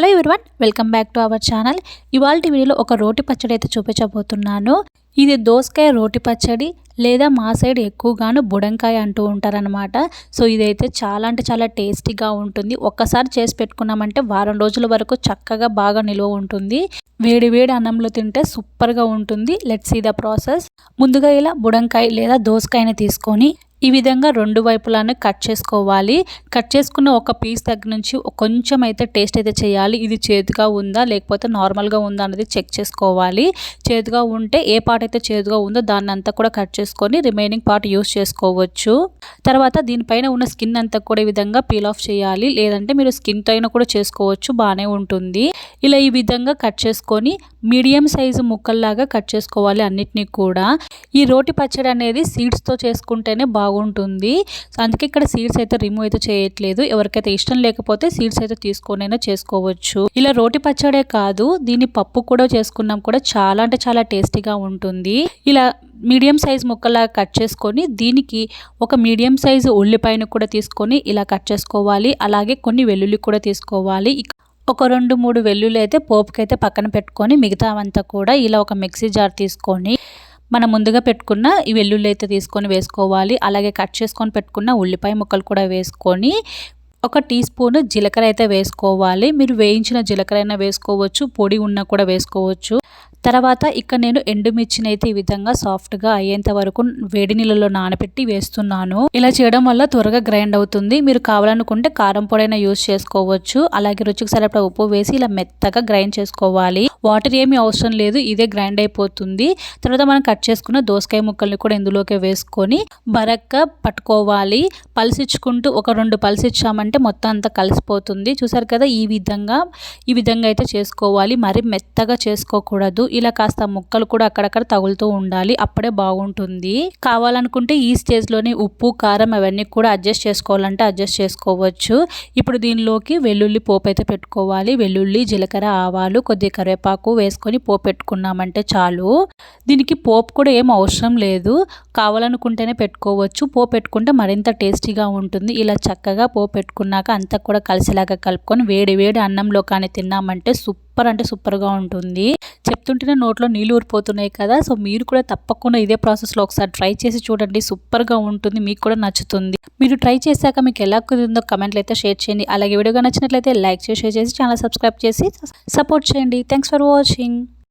Hello everyone welcome back to our channel. ఇవాళ వీడియోలో ఒక రోటి పచ్చడి అయితే చూపించబోతున్నాను. ఇది దోసకాయ రోటి పచ్చడి లేదా మా సైడ్ ఎక్కువగాను బుడంకాయ అంటూ ఉంటారనమాట సో ఇదైతే చాలా అంటే చాలా టేస్టీగా ఉంటుంది. ఒక్కసారి చేసి పెట్టుకున్నామంటే వారం రోజుల వరకు చక్కగా బాగా నిల్వ ఉంటుంది. వేడి వేడి అన్నంలో తింటే సూపర్గా ఉంటుంది. లెట్స్ సీ ద ప్రాసెస్ ముందుగా ఇలా బుడంకాయ లేదా దోసకాయని తీసుకొని ఈ విధంగా రెండు వైపులానే కట్ చేసుకోవాలి. కట్ చేసుకున్న ఒక పీస్ దగ్గర నుంచి కొంచెం అయితే టేస్ట్ అయితే చేయాలి. ఇది చేదుగా ఉందా లేకపోతే నార్మల్గా ఉందా అనేది చెక్ చేసుకోవాలి. చేదుగా ఉంటే ఏ పార్ట్ అయితే చేదుగా ఉందో దాన్ని అంతా కూడా కట్ చేసుకొని రిమైనింగ్ పార్ట్ యూస్ చేసుకోవచ్చు. తర్వాత దీనిపైన ఉన్న స్కిన్ అంతా కూడా ఈ విధంగా పీల్ ఆఫ్ చేయాలి. లేదంటే మీరు స్కిన్తో అయినా కూడా చేసుకోవచ్చు బాగానే ఉంటుంది. ఇలా ఈ విధంగా కట్ చేసుకొని మీడియం సైజు ముక్కల్లాగా కట్ చేసుకోవాలి అన్నిటినీ కూడా. ఈ రోటి పచ్చడి అనేది సీడ్స్తో చేసుకుంటేనే బాగుంటుంది. అందుకే ఇక్కడ సీడ్స్ అయితే రిమూవ్ అయితే చేయట్లేదు. ఎవరికైతే ఇష్టం లేకపోతే సీడ్స్ అయితే తీసుకొనైనా చేసుకోవచ్చు. ఇలా రోటి పచ్చడే కాదు దీన్ని పప్పు కూడా చేసుకున్నాం కూడా చాలా అంటే చాలా టేస్టీగా ఉంటుంది. ఇలా మీడియం సైజ్ ముక్కలా కట్ చేసుకొని దీనికి ఒక మీడియం సైజు ఉల్లిపాయను కూడా తీసుకొని ఇలా కట్ చేసుకోవాలి. అలాగే కొన్ని వెల్లుల్లి కూడా తీసుకోవాలి. ఒక రెండు మూడు వెల్లుల్లి అయితే పోపుకైతే పక్కన పెట్టుకొని మిగతా అంతా కూడా ఇలా ఒక మిక్సీ జార్ తీసుకొని మనం ముందుగా పెట్టుకున్న ఈ వెల్లుల్లి అయితే తీసుకొని వేసుకోవాలి. అలాగే కట్ చేసుకొని పెట్టుకున్న ఉల్లిపాయ ముక్కలు కూడా వేసుకొని ఒక టీ స్పూన్ జీలకర్ర అయితే వేసుకోవాలి. మీరు వేయించిన జీలకర్ర అయినా వేసుకోవచ్చు పొడి ఉన్న కూడా వేసుకోవచ్చు. తర్వాత ఇక్కడ నేను ఎండుమిర్చిని అయితే ఈ విధంగా సాఫ్ట్గా అయ్యేంత వరకు వేడి నీళ్ళలో నానబెట్టి వేస్తున్నాను. ఇలా చేయడం వల్ల త్వరగా గ్రైండ్ అవుతుంది. మీరు కావాలనుకుంటే కారం పొడైనా యూస్ చేసుకోవచ్చు. అలాగే రుచికి సరిపడా ఉప్పు వేసి ఇలా మెత్తగా గ్రైండ్ చేసుకోవాలి. వాటర్ ఏమీ అవసరం లేదు ఇదే గ్రైండ్ అయిపోతుంది. తర్వాత మనం కట్ చేసుకున్న దోసకాయ ముక్కల్ని కూడా ఇందులోకి వేసుకొని బరక్క పట్టుకోవాలి. పలిసిచ్చుకుంటూ ఒక రెండు పలిసిచ్చామంటే అంటే మొత్తం అంతా కలిసిపోతుంది. చూసారు కదా ఈ విధంగా ఈ విధంగా అయితే చేసుకోవాలి. మరి మెత్తగా చేసుకోకూడదు. ఇలా కాస్త ముక్కలు కూడా అక్కడక్కడ తగులుతూ ఉండాలి. అప్పుడే బాగుంటుంది. కావాలనుకుంటే ఈ స్టేజ్లోనే ఉప్పు కారం అవన్నీ కూడా అడ్జస్ట్ చేసుకోవాలంటే అడ్జస్ట్ చేసుకోవచ్చు. ఇప్పుడు దీనిలోకి వెల్లుల్లి పోపు అయితే పెట్టుకోవాలి. వెల్లుల్లి జీలకర్ర ఆవాలు కొద్దిగా కరివేపాకు వేసుకొని పోపు పెట్టుకున్నామంటే చాలు. దీనికి పోపు కూడా ఏం అవసరం లేదు. కావాలనుకుంటేనే పెట్టుకోవచ్చు. పోపు పెట్టుకుంటే మరింత టేస్టీగా ఉంటుంది. ఇలా చక్కగా పోపు పెట్టుకున్నాక అంతా కూడా కలిసిలాగా కలుపుకొని వేడి వేడి అన్నంలో కానీ తిన్నామంటే సూపర్ అంటే సూపర్గా ఉంటుంది. చెప్తుంటేనే నోట్లో నీళ్ళు ఊరిపోతున్నాయి కదా సో మీరు కూడా తప్పకుండా ఇదే ప్రాసెస్లో ఒకసారి ట్రై చేసి చూడండి సూపర్గా ఉంటుంది మీకు కూడా నచ్చుతుంది. మీరు ట్రై చేశాక మీకు ఎలా కుదిరిందో కమెంట్లు అయితే షేర్ చేయండి. అలాగే వీడియోగా నచ్చినట్లయితే లైక్ చేసి షేర్ చేసి ఛానల్ సబ్స్క్రైబ్ చేసి సపోర్ట్ చేయండి. Thanks for watching.